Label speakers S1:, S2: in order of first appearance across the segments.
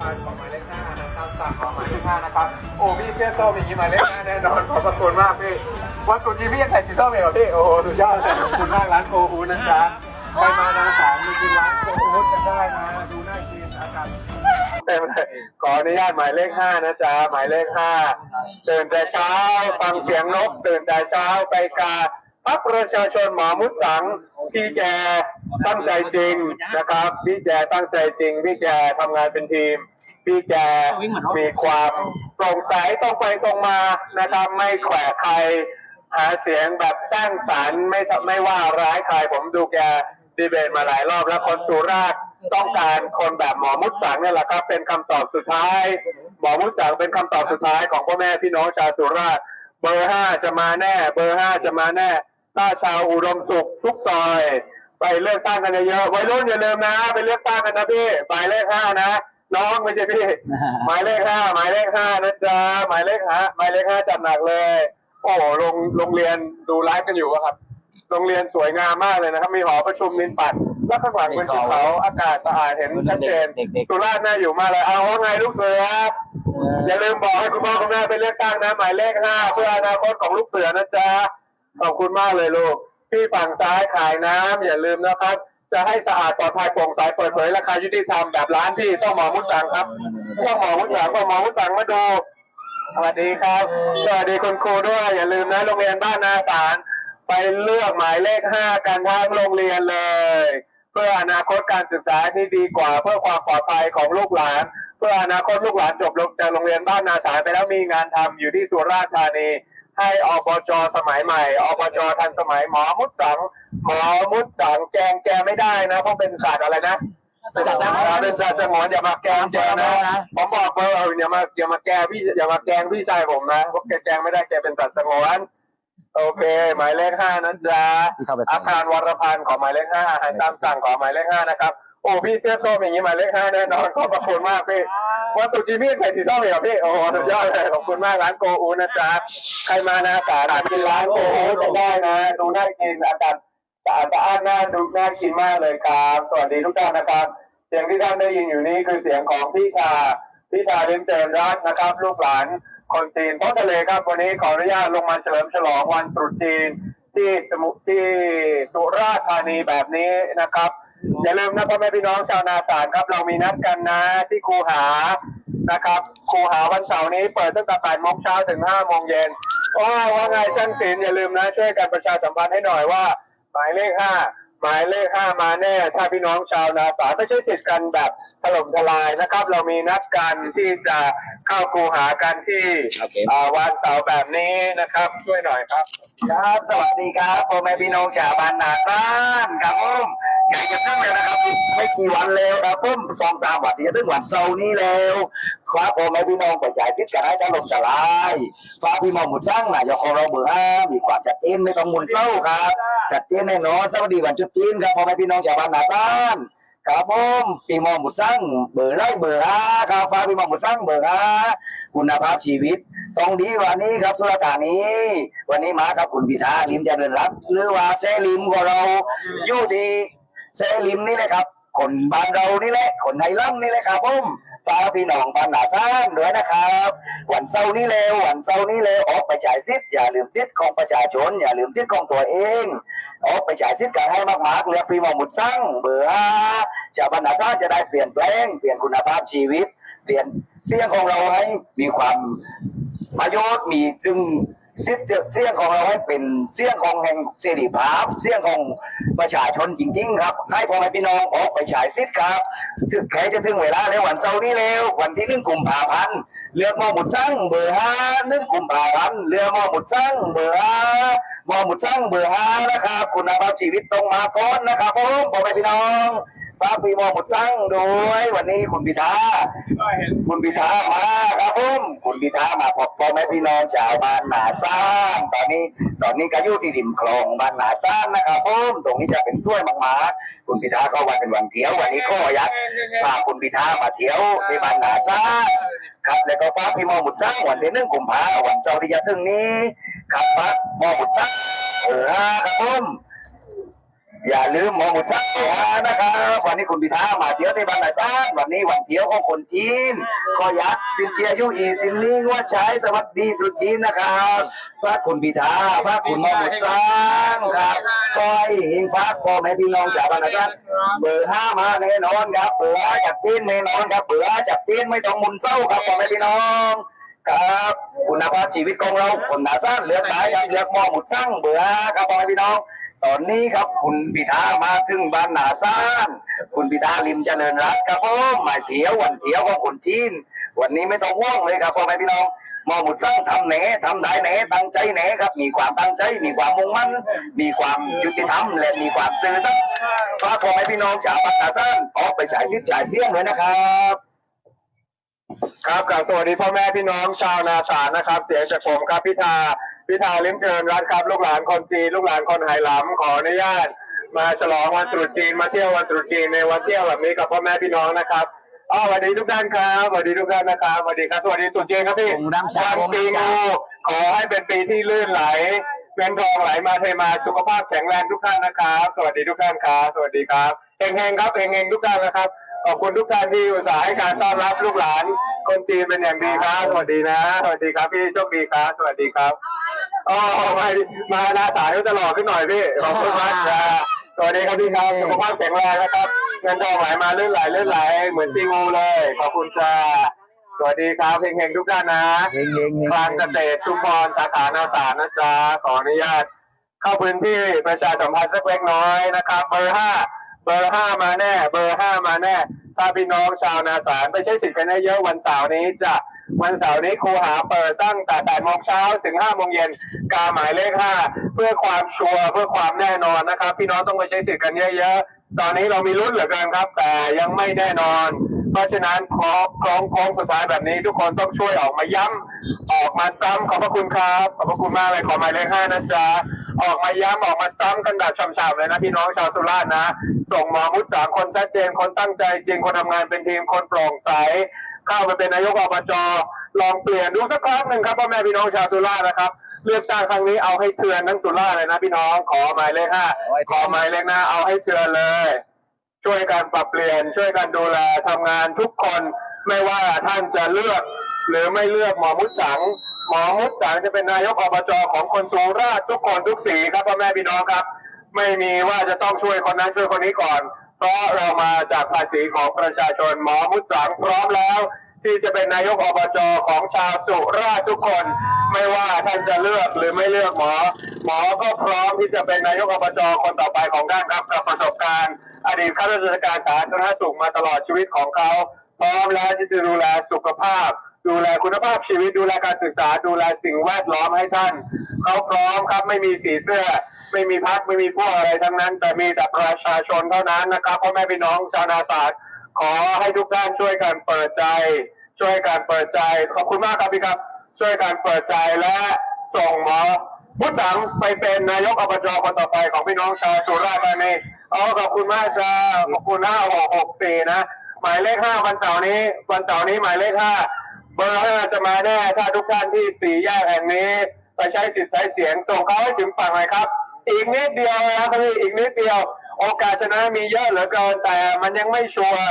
S1: พาของหมายเลขห้านะครับสั่งของหมายเลขห้านะครับ โอ้พี่เสื้อส้มอย่างนี้หมายเลขห้าแน่นอนขอบพระคุณมากพี่ วันตรุษจีนพี่ยังใส่สีส้มเองเหรอพี่ โอ้โห สุดยอดเลยขอบคุณมากร้านโกอูนะจ๊ะใครมานาสามมีกินร้านโกอูจะได้นะ ดูน่ากินอากาศเต็มเลยขออนุญาตหมายเลขห้านะจ๊ะ หมายเลขห้าตื่นแต่เช้า ฟังเสียงนก ตื่นแต่เช้าไปกาพักประชาชนหมอมุดสังที่แก ตั้งใจจริงนะครับ พี่แกตั้งใจจริง พี่แกทำงานเป็นทีม พี่แกมีความโปร่งใสตรงไปตรงมานะครับ ไม่แขวะใคร หาเสียงแบบสร้างสรรค์ไม่ทำไม่ว่าร้ายใครผมดูแกดีเบตมาหลายรอบแล้วคนสุราษฎร์ต้องการคนแบบหมอมุดสังเนี่ยแหละครับ เป็นคำตอบสุดท้าย หมอมุดสังเป็นคำตอบสุดท้ายของพ่อแม่พี่น้องชาวสุราษฎร์เบอร์ห้าจะมาแน่ เบอร์ห้าจะมาแน่ถ้าชาวอุดมสุขทุกซอย ไปเลือกตั้งกันเยอะๆวัยรุ่นอย่าลืมนะ ไปเลือกตั้งกันนะพี่หมายเลขห้านะน้องไม่ใช่พี่ หมายเลขห้าหมายเลขห้านะจ๊ะหมายเลขห้าหมายเลขห้าจัดหนักเลย โอ้โหโรงโรงเรียนดูไลฟ์กันอยู่อะครับ โรงเรียนสวยงามมากเลยนะครับ มีหอประชุมมินปัดแล้วข้างหลังเป็นภูเขาอากาศสะอาดเห็นชัดเจน
S2: เด็กๆ
S1: สุราษฎร์น่าอยู่มากเลยเอาว่าไงลูกเสืออย่าลืมบอกให้คุณพ่อคุณแม่ไปเลือกตั้งนะ หมายเลขห้าเพื่ออนาคตของลูกเสือนะจ๊ะขอบคุณมากเลยลูก ที่ฝั่งซ้ายขายน้ำอย่าลืมนะครับ จะให้สะอาดปลอดภัยโปร่งใสเปิดเผยราคายุติธรรมแบบร้านที่ต้องหมอมุดสังครับต้องหมอมุดสังต้องหมอมุดสังมาดูสวัสดีครับ สวัสดีคุณครูด้วย อย่าลืมนะโรงเรียนบ้านนาสารไปเลือกหมายเลขห้ากันทั้งโรงเรียนเลย เพื่ออนาคตการศึกษาที่ดีกว่า เพื่อความปลอดภัยของลูกหลาน เพื่ออนาคตลูกหลานจบลงจากโรงเรียนบ้านนาสารไปแล้วมีงานทำอยู่ที่สุราษฎร์ธานี ให้อบจสมัยใหม่อบจทันสมัยหมอมุดสังหมอมุดสังแกงแกไม่ได้นะเพราะเป็นศาสตร์อะไรนะเป็นศาสตร์สงวนเป็นศาสตร์สงวนอย่ามาแกงแกนะผมบอกเบอร์เอออย่ามาอย่ามาแกพี่อย่ามาแกล้งพี่ชายผมนะเพราะแกแกล้งไม่ได้แกเป็นสัตว์สงวนโอเค หมายเลขห้านั้นจ้า
S2: ที่เข้าไป
S1: อาคารวรพันธ์ขอหมายเลขห้าอาหารตามสั่งขอหมายเลขห้านะครับโอ้พี่เสื้อส้มอย่างนี้หมายเลขห้าแน่นอนขอบพระคุณมากพี่ วันตรุษจีนพี่ใส่สีส้มเหรอพี่โอ้โหสุดยอดเลยขอบคุณมากร้านโกอูนะจ๊ะใครมานะสาร้ากินร้านโกอูจะได้นะดูน่ากินอากาศสะอาดสะอาดน่าดูน่ากินมากเลยครับสวัสดีทุกท่านนะครับเสียงที่ท่านได้ยินอยู่นี้คือเสียงของพี่ชาพี่ชาเลี้ยงเจริญรัตนะครับ ลูกหลานคนจีนพ้นทะเลครับวันนี้ขออนุญาตลงมาเฉลิมฉลองวันตรุษจีนที่สมุที่สุราษฎร์ธานีแบบนี้นะครับ อย่าลืมนะพ่อแม่พี่น้องชาวนาสารครับ เรามีนัดกันนะที่คูหานะครับคูหาวันเสาร์นี้เปิดตั้งแต่8โมงเช้าถึง5โมงเย็นโอ้ว่าไงช่างศิลป์อย่าลืมนะช่วยกันประชาสัมพันธ์ให้หน่อยว่า หมายเลขห้าหมายเลขห้ามาแน่ ถ้าพี่น้องชาวนาสารไม่ใช่สิทธิ์กันแบบถล่มทลายนะครับ เรามีนัดกันที่จะเข้าคูหากันที่
S2: โอเค
S1: อ่าวันเสาร์แบบนี้นะครับ ช่วยหน่อยครับ
S2: ครับ สวัสดีครับพ่อแม่พี่น้องชาวบ้านนาบ้านครับผม อยากจะตั้งเลยนะครับ ไม่กี่วันแล้วครับผมสองสามวันที่จะถึงวันเสาร์นี้แล้วครับพ่อแม่พี่น้องไปจ่ายคิดกันให้ถล่มทลายฟ้าพี่มองหมุดสร้างนายกของเราเบอร์ห้ามีความชัดเจนไม่ต้องมุนเศร้าครับชัดเจนแน่นอนสวัสดีวันจุดจีนครับพ่อแม่พี่น้องชาวบ้านนาบ้านครับผมพี่มองหมุดสร้างเบอร์ไรเบอร์ห้าครับฟ้าพี่มองหมุดสร้างเบอร์ห้าคุณภาพชีวิตตรงดีวันนี้ครับสุราษฎร์ธานีวันนี้มากับคุณพิธาลิมเจริญรัตน์หรือว่าเซลิมของเราอยู่ที่ เซลิมนี่แหละครับคนบ้านเรานี่แหละคนไทยล่ำนี่แหละครับผมฟ้ากพี่น้องบ้านหนาซ่านด้วยนะครับ วันเสาร์นี้เร็ววันเสาร์นี้เร็วออกไปจ่ายสิทอย่าลืมสิทของประชาชน อย่าลืมสิทของตัวเอง ออกไปจ่ายสิทกันให้มากๆเรือพรีมอหมุดสร้างเบอร์ห้าชาวบ้านหนาซ่านจะได้เปลี่ยนแปลงเปลี่ยนคุณภาพชีวิต เปลี่ยนเสียงของเราให้มีความประโยชน์มีจึงเสียงเสียงของเราให้เป็นเสียงของแห่งเสรีภาพ เสียงของ ประชาชนจริง ๆ ครับ ให้พ่อแม่พี่น้องออกไปฉายซิทครับถึงใครจะถึงเวลาในววันเสาร์นี้แล้ววันที่หนึ่งกุมภาพันธ์เรือมอหมุดสั่งเบอร์ห้าหนึ่งกุมภาพันธ์เรือมอหมุดสั่งเบอร์ห้ามอหมุดสั่งเบอร์ห้านะครับ คุณภาพชีวิตตรงมาก้อนนะครับผมพ่อแม่พี่น้อง ฝากพี่มอหมุดสั่งด้วยวันนี้คุณพิธาคุณพิธามาครับผมคุณพิธามาพบพ่อแม่พี่น้องชาวบ้านหนาซ่านตอนนี้ตอนนี้ก็อยู่ที่ริมคลองบ้านหนาซ่านนะครับผมตรงนี้จะเป็นช่วยมากๆคุณพิธาก็วันเป็นวันเที่ยววันนี้ก็อยากพาคุณพิธามาเที่ยวที่บ้านหนาซ่านครับแล้วก็ฟ้ากพี่มอหมุดซ่างวันที่หนึ่งกุมภาวันเสาร์ที่จะถึงนี้ครับฟ้ากมอหมุดซ่างเออครับผม อย่าลืมมองหมุดซ้ายนะครับวันนี้คุณพิธามาเที่ยวในบ้านไหนซ่านวันนี้วันเที่ยวของคนจีนก็ยักสินเจียยุอีสินลิงว่าใช้สวัสดีตรุษจีนนะครับพระคุณพิธาพระคุณมองหมุดซ้างครับก็ให้เฮงฟ้าพ่อแม่พี่น้องชาวบ้านไหนซ่านเบอร์ห้ามาแน่นอนครับเบอร์ห้าจับจีนแน่นอนครับเบอร์ห้าจับจีนไม่ต้องมุนเศร้าครับพ่อแม่พี่น้องครับคุณภาพชีวิตของเราคนหนาสั้นเลือกได้ครับเลือกมอหมุดสร้างเบื่อครับพ่อแม่พี่น้อง ตอนนี้ครับคุณพิธามาถึงบ้านหนาสั้นคุณพิธาลิมเจริญรัตน์ครับผมหมายเที่ยววันเที่ยวของคนจีน วันนี้ไม่ต้องห่วงเลยครับพ่อแม่พี่น้องมอหมุดสร้างทำแหนทำได้แหนตั้งใจแหนครับ มีความตั้งใจ มีความมุ่งมั่น มีความยุติธรรม และมีความซื่อสัตย์ฝากพ่อแม่พี่น้องชาวบ้านหนาสั้นออกไปจ่ายสิทธิ์จ่ายเสี้ยงเลยนะครับ
S1: ครับกล่าวสวัสดีพ่อแม่พี่น้องชาวนาสารนะครับ เสียงจากผมครับพิธา พิธาลิมเจริญรัตน์ครับลูกหลานคนจีนลูกหลานคนไหหลำขออนุญาต มาฉลองวันตรุษจีนมาเที่ยววันตรุษจีนในวันเที่ยวแบบนี้กับพ่อแม่พี่น้องนะครับอ๋อสวัสดีทุกท่านครับสวัสดีทุกท่านนะครับสวัสดีครับสวัสดีตรุษจีนครับพี่
S2: ผมน้ำชา
S1: วันปีงูขอให้เป็นปีที่ลื่นไหลเงินทองไหลมาเทมาสุขภาพแข็งแรงทุกท่านนะครับ สวัสดีทุกท่านครับสวัสดีครับเฮงๆครับเฮงๆทุกท่านนะครับขอบคุณทุกท่านที่อุตส่าห์ให้การต้อนรับลูกหลานคนจีนเป็นอย่างดีครับ สวัสดีนะ สวัสดีครับพี่โชคดีครับ สวัสดีครับ อ๋อมามาหน้าสายก็จะหล่อขึ้นหน่อยพี่ ขอบคุณมากครับสวัสดีครับพี่ครับสุขภาพแข็งแรงนะครับ เงินทองไหลมาเลื่อนไหลเลื่อนไหลเหมือนจีงูเลย ขอบคุณจ้าสวัสดีครับเฮงๆทุกท่านนะ
S2: เฮงเฮงเฮง
S1: คลางเกษตรชุมพรสาขานาสารนะจ๊ะขออนุญาต เข้าพื้นที่ประชาสัมพันธ์สักเล็กน้อยนะครับ เบอร์ห้าเบอร์ห้ามาแน่ เบอร์ห้ามาแน่ ถ้าพี่น้องชาวนาสารไปใช้สิทธิ์กันเยอะๆวันเสาร์นี้จะ วันเสาร์นี้ครูหาเปิดตั้งแต่แปดโมงเช้าถึงห้าโมงเย็นกาหมายเลขห้าเพื่อความชัวร์เพื่อความแน่นอนนะครับ พี่น้องต้องไปใช้สิทธิ์กันเยอะๆ ตอนนี้เรามีลุ้นเหลือเกินครับ แต่ยังไม่แน่นอน เพราะฉะนั้นขอคล้องโค้งสุดท้ายแบบนี้ ทุกคนต้องช่วยออกมาย้ำออกมาซ้ำขอบพระคุณครับ ขอบพระคุณมากเลยขอหมายเลขห้านะจ๊ะออกมาย้ำออกมาซ้ำกันแบบช่ำๆเลยนะพี่น้องชาวสุราษฎร์นะ ส่งหมอมุดสามคนชัดเจนคนตั้งใจจริงคนทำงานเป็นทีมคนโปร่งใส เข้ามาเป็นนายกอบจลองเปลี่ยนดูสักครั้งหนึ่งครับพ่อแม่พี่น้องชาวสุราษฎร์นะครับ เลือกตั้งครั้งนี้เอาให้เชือนทั้งสุราษฎร์เลยนะพี่น้องขอหมายเลขห้าขอหมายเลขหน้าเอาให้เชือนเลย ช่วยกันปรับเปลี่ยน ช่วยกันดูแลทำงานทุกคนไม่ว่าท่านจะเลือก หรือไม่เลือกหมอมุดสังหมอมุดสังจะเป็นนายกอบจของคนสุราษฎร์ทุกคนทุกสีครับพ่อแม่พี่น้องครับ ไม่มีว่าจะต้องช่วยคนนั้นช่วยคนนี้ก่อน ราะเรามาจากภาษีของประชาชนหมอมุดสังพร้อมแล้ว ที่จะเป็นนายกอบจของชาวสุราษฎร์ทุกคน ไม่ว่าท่านจะเลือกหรือไม่เลือกหมอ หมอก็พร้อมที่จะเป็นนายกอบจคนต่อไปของท่านครับกับประสบการณ์ อดีตข้าราชการสาธารณสุขมาตลอดชีวิตของเขาพร้อมแล้วที่จะดูแลสุขภาพ ดูแลคุณภาพชีวิตดูแลการศึกษาดูแลสิ่งแวดล้อมให้ท่าน เขาพร้อมครับ ไม่มีสีเสื้อ ไม่มีพักไม่มีพวกอะไรทั้งนั้น แต่มีแต่ประชาชนเท่านั้นนะครับพ่อแม่พี่น้องชาวนาศาสตร์ขอให้ทุกท่านช่วยกันเปิดใจ ช่วยกันเปิดใจ ขอบคุณมากครับพี่ครับ ช่วยกันเปิดใจและส่งหมอพุทธังไปเป็นนายกอบจคนต่อไปของพี่น้องชาวสุราษฎร์ธานีอ๋อขอบคุณมากจ้าขอบคุณห้าหกหกสี่นะ หมายเลขห้าวันเสาร์นี้ วันเสาร์นี้หมายเลขห้าเบอร์ห้าจะมาแน่ถ้าทุกท่านที่สี่แยกแห่งนี้ ไปใช้สิทธิ์ใช้เสียง ส่งเขาให้ถึงฝั่งเลยครับ อีกนิดเดียวนะครับพี่อีกนิดเดียว โอกาสชนะมีเยอะเหลือเกินแต่มันยังไม่ชัวร์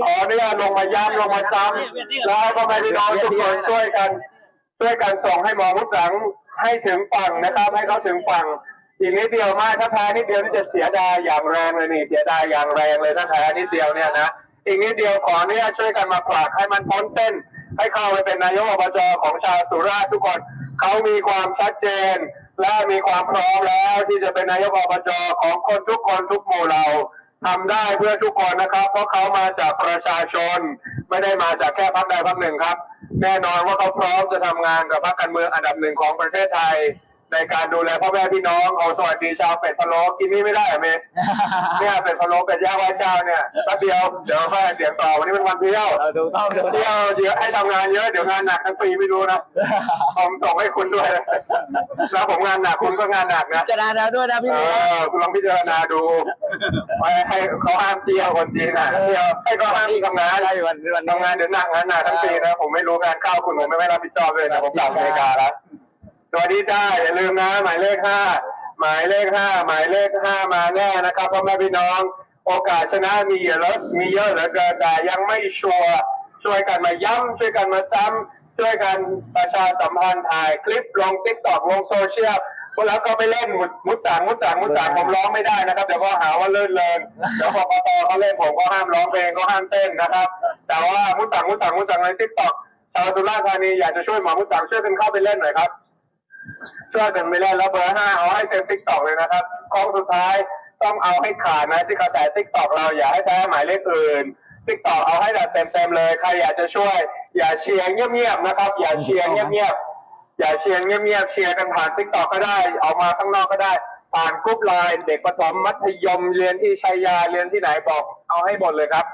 S1: ขออนุญาตลงมาย้ำลงมาซ้ำแล้วให้พ่อแม่พี่น้องทุกคนช่วยกันช่วยกันส่งให้หมอมุสังให้ถึงฝั่งนะครับ ให้เขาถึงฝั่งอีกนิดเดียวมากถ้าแพ้นิดเดียวนี่จะเสียดายอย่างแรงเลยนี่เสียดายอย่างแรงเลยถ้าแพ้นิดเดียวเนี่ยนะอีกนิดเดียวขออนุญาตช่วยกันมาผลักให้มันพ้นเส้น ให้เข้าไปเป็นนายกอบจของชาวสุราษฎร์ทุกคน เขามีความชัดเจน และมีความพร้อมแล้วที่จะเป็นนายกอบจของคนทุกคนทุกหมู่เราทำได้เพื่อทุกคนนะครับ เพราะเขามาจากประชาชน ไม่ได้มาจากแค่พรรคใดพรรคหนึ่งครับ แน่นอนว่าเขาพร้อมจะทำงานกับพรรคการเมืองอันดับหนึ่งของประเทศไทย ในการดูแลพ่อแม่พี่น้องเอาสวัสดีชาวเป็ดพะโล้กินนี่ไม่ได้เหรอเมย์เนี่ยเป็ดพะโล้เป็ดย่างไหว้เจ้าเนี่ยแป๊บเดียวเดี๋ยวค่อยเสียงต่อวันนี้เป็นวันเที่ยว
S2: เราดูต้องดู
S1: เที่ยวเยอะให้ทำงานเยอะเดี๋ยวงานหนักทั้งปีไม่รู้นะผมส่งให้คุณด้วยแล้วผมงานหนักคุณก็งานหนักนะ
S2: จะนาแล้วด้วยนะพี่
S1: เอ
S2: เมย์
S1: อคุณลองพิจารณาดูไว้ให้เขาห้ามเที่ยวคนจีนนะเที่ยวให้เขาห้ามทำงาน
S2: ได้วันวัน
S1: ทำงานเดี๋ยวหนักงานหนักทั้งปีนะผมไม่รู้งานเข้าคุณผมไม่รับผิดชอบเลยนะผมกลับอเมริกาแล้ว สวัสดีจ้าอย่าลืมนะ หมายเลขห้าหมายเลขห้าหมายเลขห้ามาแน่นะครับพ่อแม่พี่น้อง โอกาสชนะมีเยอะแล้วมีเยอะเหลือเกินแต่ยังไม่ชัวร์ช่วยกันมาย้ำช่วยกันมาซ้ำช่วยกันประชาสัมพันธ์ถ่ายคลิปลงติ๊กตอกลงโซเชียลพวกเราก็ไปเล่นมุดมุดสางมุดสางมุดสางผมร้องไม่ได้นะครับเดี๋ยวก็หาว่าเลื่อนเลินเดี๋ยวพอกตเขาเล่นผมก็ห้ามร้องเพลงก็ห้ามเต้นนะครับ แต่ว่ามุดสางมุดสางมุดสางในติ๊กตอกชาวสุราษฎร์ธานีอยากจะช่วยหมอมุดสางช่วยกันเข้าไปเล่นหน่อยครับ ช่วยกันไปเล่นแล้วเบอร์ห้าเอาให้เต็มติ๊กตอกเลยนะครับกองสุดท้ายต้องเอาให้ขาดนะที่กระแสติ๊กตอกเราอย่าให้แพ้หมายเลขอื่นติ๊กตอกเอาให้แบบเต็มๆเลยใครอยากจะช่วย อย่าเชียร์เงียบๆนะครับ อย่าเชียร์เงียบๆอย่าเชียร์เงียบๆเชียร์กันผ่านติ๊กตอกก็ได้ออกมาข้างนอกก็ได้ ผ่านกรุ๊ปไลน์เด็กประถมมัธยมเรียนที่ชัยยาเรียนที่ไหนบอกเอาให้หมดเลยครับ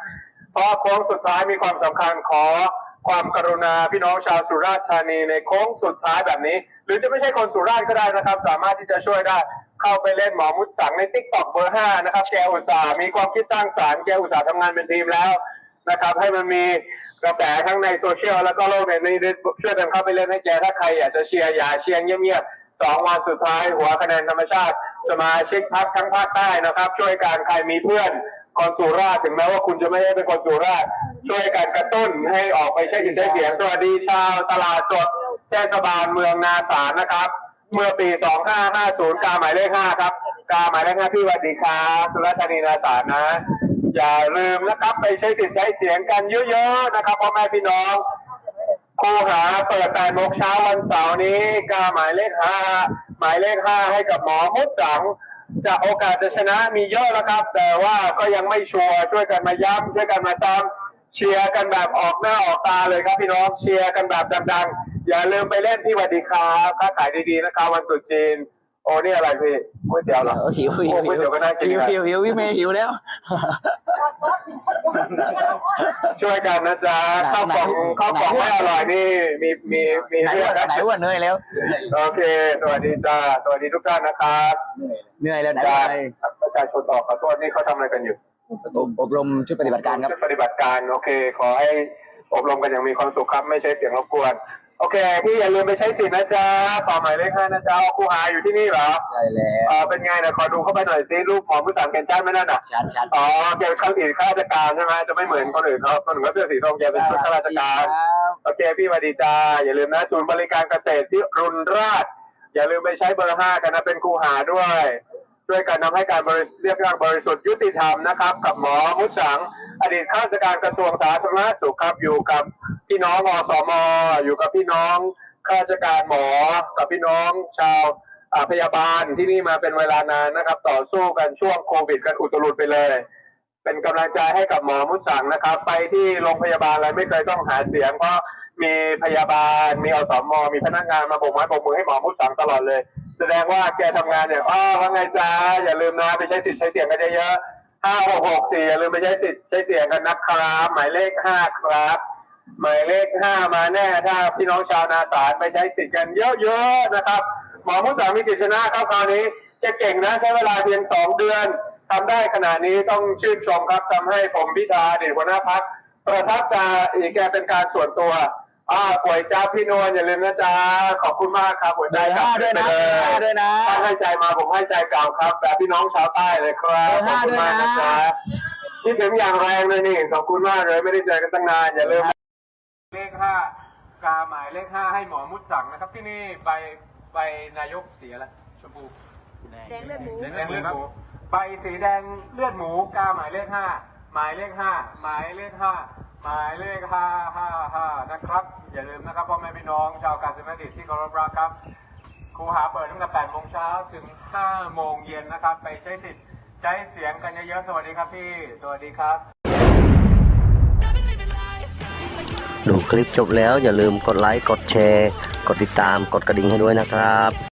S1: เพราะโค้งสุดท้ายมีความสำคัญขอ ความกรุณาพี่น้องชาวสุราษฎร์ธานีในโค้งสุดท้ายแบบนี้ หรือจะไม่ใช่คนสุราษฎร์ก็ได้นะครับ สามารถที่จะช่วยได้เข้าไปเล่นหมอมุดสังในติ๊กต็อกเบอร์ห้านะครับแกอุตส่าห์มีความคิดสร้างสารรค์แกอุตส่าห์ทำงานเป็นทีมแล้วนะครับให้มันมีกระแสทั้งในโซเชียลแล้วก็โลกในนี้ช่วยกันเข้าไปเล่นให้แกถ้าใครอยากจะเชียร์อย่าเชียร์เงียบๆสองวันสุดท้ายหัวคะแนนธรรมชาติ สมาชิกพักทั้งภาคใต้นะครับ ช่วยกันใครมีเพื่อน คนสุราษฎร์ถึงแม้ว่าคุณจะไม่ได้เป็นคนสุราษฎร์ช่วยกันกระตุ้นให้ออกไปใช้สิทธิ์ใช้เสียงสวัสดีชาวตลาดสดเทศบาลเมืองนาสารนะครับ เมื่อปี 2550 กาหมายเลข 5 ครับ กาหมายเลข 5 พี่สวัสดีครับสุราษฎร์ธานีนาสารนะ อย่าลืมนะครับไปใช้สิทธิ์ใช้เสียงกันเยอะๆนะครับพ่อแม่พี่น้องครูหาเปิด8โมงเช้าวันเสาร์นี้ กาหมายเลข 5 หมายเลข 5 ให้กับหมอมุดสัง จะโอกาสจะชนะมีเยอะแล้วครับ แต่ว่าก็ยังไม่ชัวร์ช่วยกันมาย้ำช่วยกันมาซ้ำเชียร์กันแบบออกหน้าออกตาเลยครับพี่น้องเชียร์กันแบบดังๆ อย่าลืมไปเล่นที่วัดดีครับค้าขายดีๆนะครับวันตรุษจีน โอ้นี่อะไรพี่ก๋วยเตี๋ยวเหรอ
S3: เออหิวหิว
S1: โอ้ก๋วยเตี๋ยวก็น่ากิน
S3: หิว
S1: นะ
S3: หิวหิวพี่เมย์หิวแล้ว
S1: ช่วยกันนะจ๊ะข้าวกล่องข้าวกล่องไม่อร่อยนี่มีมีมี
S3: ไหน
S1: เรื่อ
S3: อ้
S1: ง
S3: วน
S1: นะ
S3: ไหนอ้วนเหนื่อยแล้ว
S1: โอเคสวัสดีจ้าสวัสดีทุกท่านนะครับ
S3: เหนื่อยแล้วไหน
S1: จ้า
S3: อ้วน
S1: ประชาชนต่อขอโทษนี่เขาทำอะไรกันอยู่
S3: อบอบรมชุดปฏิบัติการครับ
S1: ปฏิบัติการโอเค ขอให้อบรมกันอย่างมีความสุขครับไม่ใช่เสียงรบกวน โอเค พี่อย่าลืมไปใช้สิทธิ์นะจ๊ะต่อหมายเลขห้านะจ๊ะครูหาอยู่ที่นี่เหรอ
S3: ใช่แล้ว
S1: เออเป็นไงนะขอดูเข้าไปหน่อยสิรูปหมอผู้สั่งเกณฑ์จ้านไม่นั่นอะ
S3: ชัดชัด
S1: อ๋อแกเป็นข้าราชการข้าราชการใช่ไหมจะไม่เหมือนคนอื่นเขาคนอื่นก็เสื้อสีส้มแกเป็นชุดข้าราชการโอเค พี่สวัสดีจ้าอย่าลืมนะศูนย์บริการเกษตรที่รุนราช อย่าลืมไปใช้เบอร์ห้ากันนะเป็นครูหาด้วย ด้วยการนำให้การบริเรียกร้องบริสุทธิ์ยุติธรรมนะครับ กับหมอมุสัง อดีตข้าราชการกระทรวงสาธารณสุขครับอยู่กับพี่น้องอสมอยู่กับพี่น้องข้าราชการหมอ กับพี่น้องชาวพยาบาลที่นี่มาเป็นเวลานานนะครับ ต่อสู้กันช่วงโควิดกันอุตลุดไปเลย เป็นกำลังใจให้กับหมอมุสังนะครับ ไปที่โรงพยาบาลอะไรไม่เคยต้องหาเสียงเพราะมีพยาบาลมีอสมมีพนักงานมาโบกไม้โบกมือให้หมอมุสังตลอดเลย แสดงว่าแกทำงานเนี่ยอ้อว่าไงจ้าอย่าลืมนะไปใช้สิทธิ์ใช้เสียงกันเยอะๆ ห้าหกหกสี่อย่าลืมไปใช้สิทธิ์ใช้เสียงกันนะครับ หมายเลขห้าครับ หมายเลขห้ามาแน่ถ้าพี่น้องชาวนาสารไปใช้สิทธิ์กันเยอะๆนะครับ หมอมุสังมีสิทธิชนะครับคราวนี้แกเก่งนะใช้เวลาเพียงสองเดือนทำได้ขนาดนี้ต้องชื่นชมครับทำให้ผมพิธาเดชหัวหน้าพักประทับใจอีกแกเป็นการส่วนตัว อ่าป่วยจ้าพี่นวลอย่าลืมนะจ๊ะขอบคุณมากครับหัวใจ
S3: เบอร์ห้าด้วยนะ
S1: ไป
S3: เบ
S1: เล
S3: อร์ห้าด้วยนะ
S1: ถ้าให้ใจมาผมให้ใจเก่าครับแบบพี่น้องชาวใต้เลยครับ
S3: เบอร์
S1: ขอบ
S3: ห้า
S1: คุณมาก
S3: ด้วย
S1: นะ
S3: นะ
S1: จ๊ะคิดถึงอย่างแรงเลยนี่ขอบคุณมากเลยไม่ได้เจอกันตั้งนานอย่าลืม เลขห้ากาหมายเลขห้าให้หมอมุดสั่งนะครับ ที่นี่ใบใบนายกสีอะไรชมพู
S4: แดงเลือดหมู
S1: แดงเลือดหมูใบสีแดงเลือดหมูกาหมายเลขห้าหมายเลขห้าหมายเลขห้า หมายเลขห้าห้าห้านะครับ อย่าลืมนะครับพ่อแม่พี่น้องชาวกาญจนบุรีที่เคารพรักครับครูหาเปิดตั้งแต่8โมงเช้าถึง 5 โมงเย็นนะครับ ไปใช้สิทธิ์ใช้เสียงกันเยอะๆ สวัสดีครับพี่ สวัสดีครับ
S5: ดูคลิปจบแล้วอย่าลืมกดไลค์ กดแชร์ กดติดตาม กดกระดิ่งให้ด้วยนะครับ